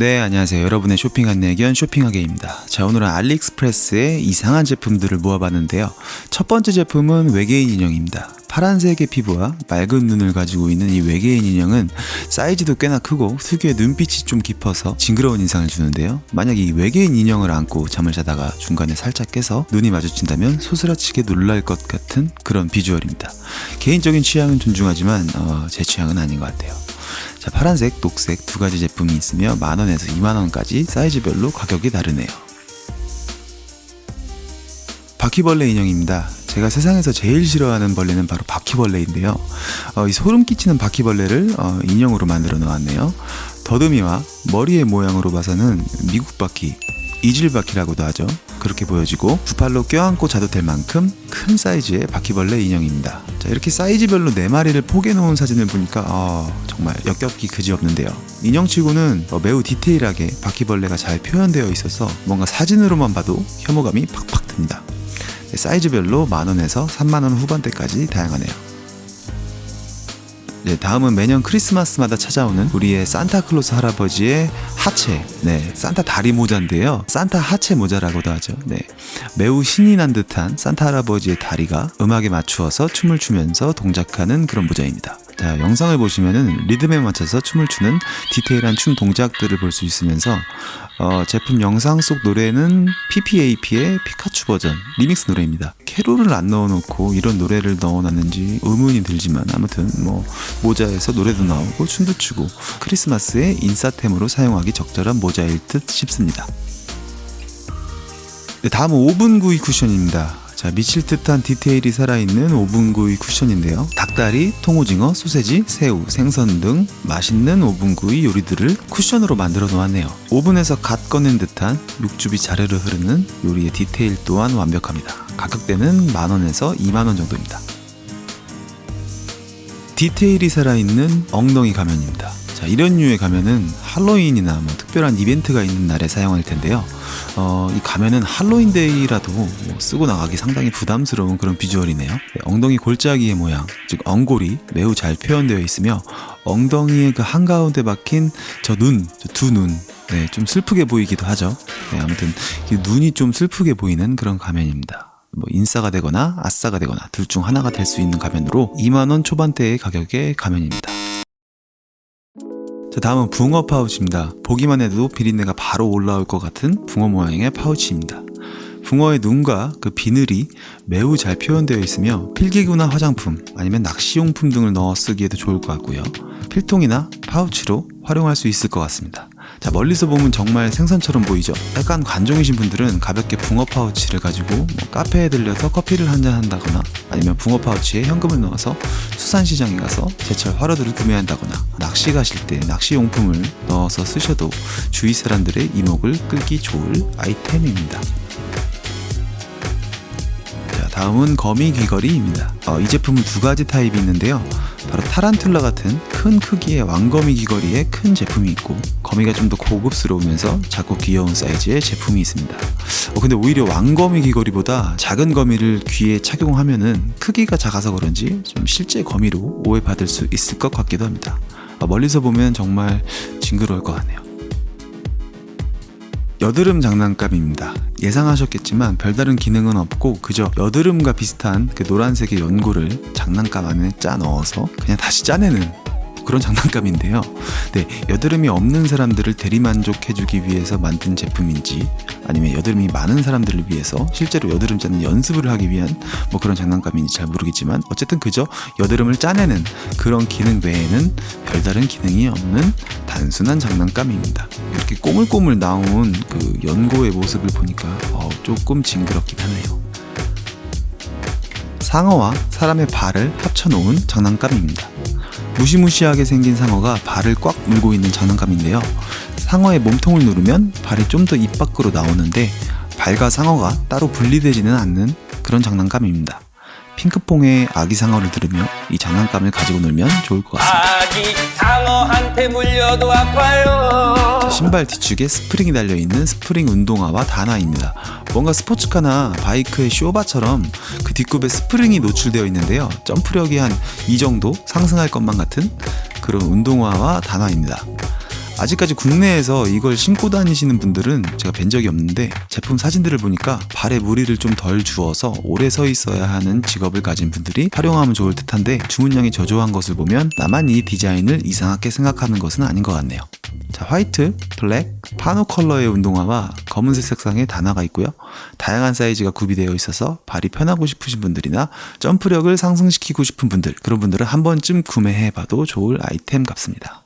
네, 안녕하세요. 여러분의 쇼핑 안내견 쇼핑하게입니다. 자, 오늘은 알리익스프레스의 이상한 제품들을 모아봤는데요. 첫 번째 제품은 외계인 인형입니다. 파란색의 피부와 맑은 눈을 가지고 있는 이 외계인 인형은 사이즈도 꽤나 크고 특유의 눈빛이 좀 깊어서 징그러운 인상을 주는데요. 만약 이 외계인 인형을 안고 잠을 자다가 중간에 살짝 깨서 눈이 마주친다면 소스라치게 놀랄 것 같은 그런 비주얼입니다. 개인적인 취향은 존중하지만 어, 제 취향은 아닌 것 같아요. 자, 파란색, 녹색 두 가지 제품이 있으며 만원에서 2만원까지 사이즈별로 가격이 다르네요. 바퀴벌레 인형입니다. 제가 세상에서 제일 싫어하는 벌레는 바로 바퀴벌레인데요. 어, 이 소름 끼치는 바퀴벌레를 어, 인형으로 만들어 놓았네요. 더듬이와 머리의 모양으로 봐서는 미국 바퀴, 이질 바퀴라고도 하죠. 그렇게 보여지고 두 팔로 껴안고 자도 될 만큼 큰 사이즈의 바퀴벌레 인형입니다. 자, 이렇게 사이즈별로 네 마리를 포개 놓은 사진을 보니까 어, 정말 역겹기 그지없는데요. 인형치고는 어, 매우 디테일하게 바퀴벌레가 잘 표현되어 있어서 뭔가 사진으로만 봐도 혐오감이 팍팍 듭니다. 네, 사이즈별로 만원에서 3만원 후반대까지 다양하네요. 네, 다음은 매년 크리스마스마다 찾아오는 우리의 산타클로스 할아버지의 하체, 네, 산타 다리 모자인데요. 산타 하체 모자라고도 하죠. 네, 매우 신이 난 듯한 산타 할아버지의 다리가 음악에 맞추어서 춤을 추면서 동작하는 그런 모자입니다. 자, 영상을 보시면은 리듬에 맞춰서 춤을 추는 디테일한 춤 동작들을 볼 수 있으면서 어, 제품 영상 속 노래는 PPAP의 피카츄 버전 리믹스 노래입니다. 캐롤을 안 넣어놓고 이런 노래를 넣어놨는지 의문이 들지만 아무튼 뭐 모자에서 노래도 나오고 춤도 추고 크리스마스의 인싸템으로 사용하기 적절한 모자일 듯 싶습니다. 네, 다음은 오븐 구이 쿠션입니다. 자, 미칠 듯한 디테일이 살아있는 오븐 구이 쿠션인데요. 닭다리, 통오징어, 소세지, 새우, 생선 등 맛있는 오븐 구이 요리들을 쿠션으로 만들어 놓았네요. 오븐에서 갓 꺼낸 듯한 육즙이 자르르 흐르는 요리의 디테일 또한 완벽합니다. 가격대는 만원에서 2만원 정도입니다. 디테일이 살아있는 엉덩이 가면입니다. 자, 이런 류의 가면은 할로윈이나 뭐 특별한 이벤트가 있는 날에 사용할 텐데요. 어, 이 가면은 할로윈데이라도 뭐 쓰고 나가기 상당히 부담스러운 그런 비주얼이네요. 네, 엉덩이 골짜기의 모양, 즉 엉골이 매우 잘 표현되어 있으며 엉덩이의 그 한가운데 박힌 저 눈, 두 눈, 네, 좀 슬프게 보이기도 하죠. 네, 아무튼 이 눈이 좀 슬프게 보이는 그런 가면입니다. 뭐 인싸가 되거나 아싸가 되거나 둘 중 하나가 될 수 있는 가면으로 2만원 초반대의 가격의 가면입니다. 자, 다음은 붕어 파우치입니다. 보기만 해도 비린내가 바로 올라올 것 같은 붕어 모양의 파우치입니다. 붕어의 눈과 그 비늘이 매우 잘 표현되어 있으며 필기구나 화장품 아니면 낚시용품 등을 넣어 쓰기에도 좋을 것 같고요. 필통이나 파우치로 활용할 수 있을 것 같습니다. 자, 멀리서 보면 정말 생선처럼 보이죠? 약간 관종이신 분들은 가볍게 붕어 파우치를 가지고 뭐 카페에 들려서 커피를 한잔 한다거나 아니면 붕어 파우치에 현금을 넣어서 수산시장에 가서 제철 화로들을 구매한다거나 낚시 가실 때 낚시 용품을 넣어서 쓰셔도 주위 사람들의 이목을 끌기 좋을 아이템입니다. 자, 다음은 거미 귀걸이입니다. 어, 이 제품은 두 가지 타입이 있는데요. 바로 타란툴라 같은 큰 크기의 왕거미 귀걸이의 큰 제품이 있고 거미가 좀 더 고급스러우면서 작고 귀여운 사이즈의 제품이 있습니다. 어, 근데 오히려 왕거미 귀걸이보다 작은 거미를 귀에 착용하면은 크기가 작아서 그런지 좀 실제 거미로 오해받을 수 있을 것 같기도 합니다. 어, 멀리서 보면 정말 징그러울 것 같네요. 여드름 장난감입니다. 예상하셨겠지만 별다른 기능은 없고 그저 여드름과 비슷한 그 노란색의 연고를 장난감 안에 짜 넣어서 그냥 다시 짜내는 그런 장난감인데요. 네, 여드름이 없는 사람들을 대리만족해주기 위해서 만든 제품인지 아니면 여드름이 많은 사람들을 위해서 실제로 여드름 짜는 연습을 하기 위한 뭐 그런 장난감인지 잘 모르겠지만 어쨌든 그저 여드름을 짜내는 그런 기능 외에는 별다른 기능이 없는 단순한 장난감입니다. 이렇게 꼬물꼬물 나온 그 연고의 모습을 보니까 어, 조금 징그럽긴 하네요. 상어와 사람의 발을 합쳐놓은 장난감입니다. 무시무시하게 생긴 상어가 발을 꽉 물고 있는 장난감인데요. 상어의 몸통을 누르면 발이 좀 더 입 밖으로 나오는데 발과 상어가 따로 분리되지는 않는 그런 장난감입니다. 핑크퐁의 아기 상어를 들으며 이 장난감을 가지고 놀면 좋을 것 같습니다. 아기 상어한테 물려도 아파요. 신발 뒤축에 스프링이 달려있는 스프링 운동화와 다나입니다. 뭔가 스포츠카나 바이크의 쇼바처럼 그 뒷굽에 스프링이 노출되어 있는데요. 점프력이 한 이 정도 상승할 것만 같은 그런 운동화와 다나입니다. 아직까지 국내에서 이걸 신고 다니시는 분들은 제가 뵌 적이 없는데 제품 사진들을 보니까 발에 무리를 좀 덜 주어서 오래 서 있어야 하는 직업을 가진 분들이 활용하면 좋을 듯한데 주문량이 저조한 것을 보면 나만 이 디자인을 이상하게 생각하는 것은 아닌 것 같네요. 자, 화이트, 블랙, 파노 컬러의 운동화와 검은색 색상의 단화가 있고요. 다양한 사이즈가 구비되어 있어서 발이 편하고 싶으신 분들이나 점프력을 상승시키고 싶은 분들, 그런 분들은 한 번쯤 구매해봐도 좋을 아이템 같습니다.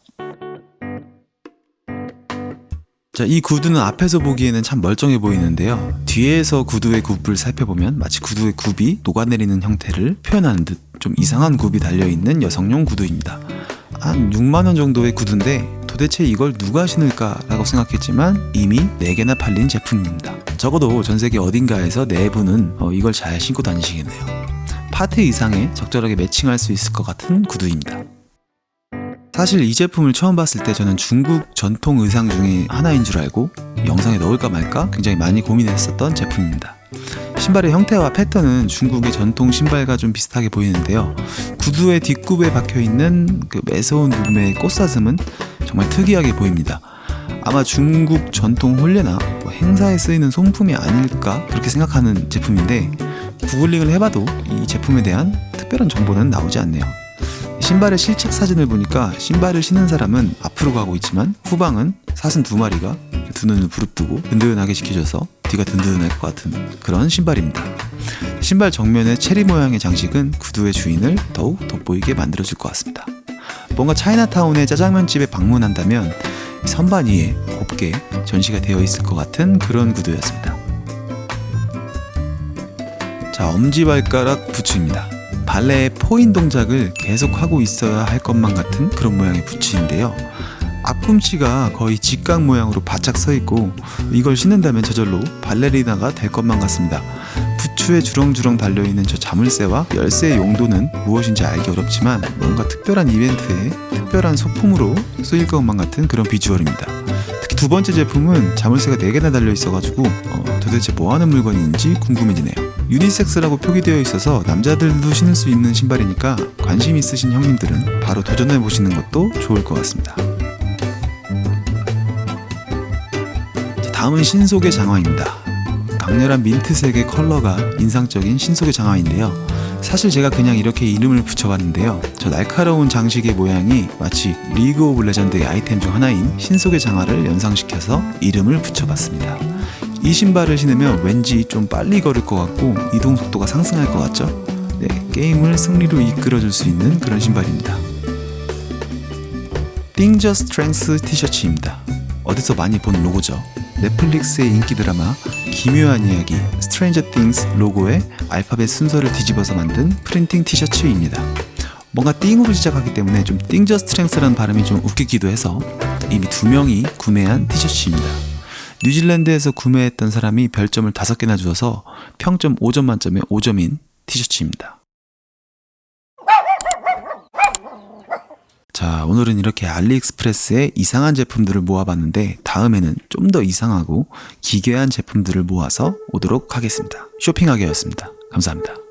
자, 이 구두는 앞에서 보기에는 참 멀쩡해 보이는데요. 뒤에서 구두의 굽을 살펴보면 마치 구두의 굽이 녹아내리는 형태를 표현하는 듯 좀 이상한 굽이 달려있는 여성용 구두입니다. 한 6만원 정도의 구두인데 도대체 이걸 누가 신을까 라고 생각했지만 이미 4개나 팔린 제품입니다. 적어도 전 세계 어딘가에서 내부는 어, 이걸 잘 신고 다니시겠네요. 파트 이상에 적절하게 매칭할 수 있을 것 같은 구두입니다. 사실 이 제품을 처음 봤을 때 저는 중국 전통 의상 중에 하나인 줄 알고 영상에 넣을까 말까 굉장히 많이 고민했었던 제품입니다. 신발의 형태와 패턴은 중국의 전통 신발과 좀 비슷하게 보이는데요. 구두의 뒷굽에 박혀 있는 그 매서운 부분의 꽃사슴은 정말 특이하게 보입니다. 아마 중국 전통 혼례나 뭐 행사에 쓰이는 송품이 아닐까 그렇게 생각하는 제품인데 구글링을 해봐도 이 제품에 대한 특별한 정보는 나오지 않네요. 신발의 실측 사진을 보니까 신발을 신은 사람은 앞으로 가고 있지만 후방은 사슴 두 마리가 두 눈을 부릅뜨고 든든하게 지켜줘서 뒤가 든든할 것 같은 그런 신발입니다. 신발 정면의 체리 모양의 장식은 구두의 주인을 더욱 돋보이게 만들어줄 것 같습니다. 뭔가 차이나타운의 짜장면집에 방문한다면 이 선반 위에 곱게 전시가 되어 있을 것 같은 그런 구두였습니다. 자, 엄지발가락 부츠입니다. 발레의 포인 동작을 계속 하고 있어야 할 것만 같은 그런 모양의 부츠인데요. 앞꿈치가 거의 직각 모양으로 바짝 서 있고 이걸 신는다면 저절로 발레리나가 될 것만 같습니다. 부츠에 주렁주렁 달려있는 저 자물쇠와 열쇠의 용도는 무엇인지 알기 어렵지만 뭔가 특별한 이벤트에 특별한 소품으로 쓰일 것만 같은 그런 비주얼입니다. 특히 두 번째 제품은 자물쇠가 4개나 달려있어가지고 어, 도대체 뭐하는 물건인지 궁금해지네요. 유니섹스라고 표기되어 있어서 남자들도 신을 수 있는 신발이니까 관심 있으신 형님들은 바로 도전해 보시는 것도 좋을 것 같습니다. 자, 다음은 신속의 장화입니다. 강렬한 민트색의 컬러가 인상적인 신속의 장화인데요. 사실 제가 그냥 이렇게 이름을 붙여봤는데요. 저 날카로운 장식의 모양이 마치 리그 오브 레전드의 아이템 중 하나인 신속의 장화를 연상시켜서 이름을 붙여봤습니다. 이 신발을 신으면 왠지 좀 빨리 걸을 것 같고 이동 속도가 상승할 것 같죠? 네, 게임을 승리로 이끌어줄 수 있는 그런 신발입니다. 띵저 스트렝스 티셔츠입니다. 어디서 많이 본 로고죠. 넷플릭스의 인기 드라마 기묘한 이야기 스트레인저 띵스 로고에 알파벳 순서를 뒤집어서 만든 프린팅 티셔츠입니다. 뭔가 띵으로 시작하기 때문에 좀 띵저 스트렝스라는 발음이 좀 웃기기도 해서 이미 두 명이 구매한 티셔츠입니다. 뉴질랜드에서 구매했던 사람이 별점을 5개나 주어서 평점 5점 만점에 5점인 티셔츠입니다. 자, 오늘은 이렇게 알리익스프레스의 이상한 제품들을 모아봤는데 다음에는 좀 더 이상하고 기괴한 제품들을 모아서 오도록 하겠습니다. 쇼핑하게였습니다. 감사합니다.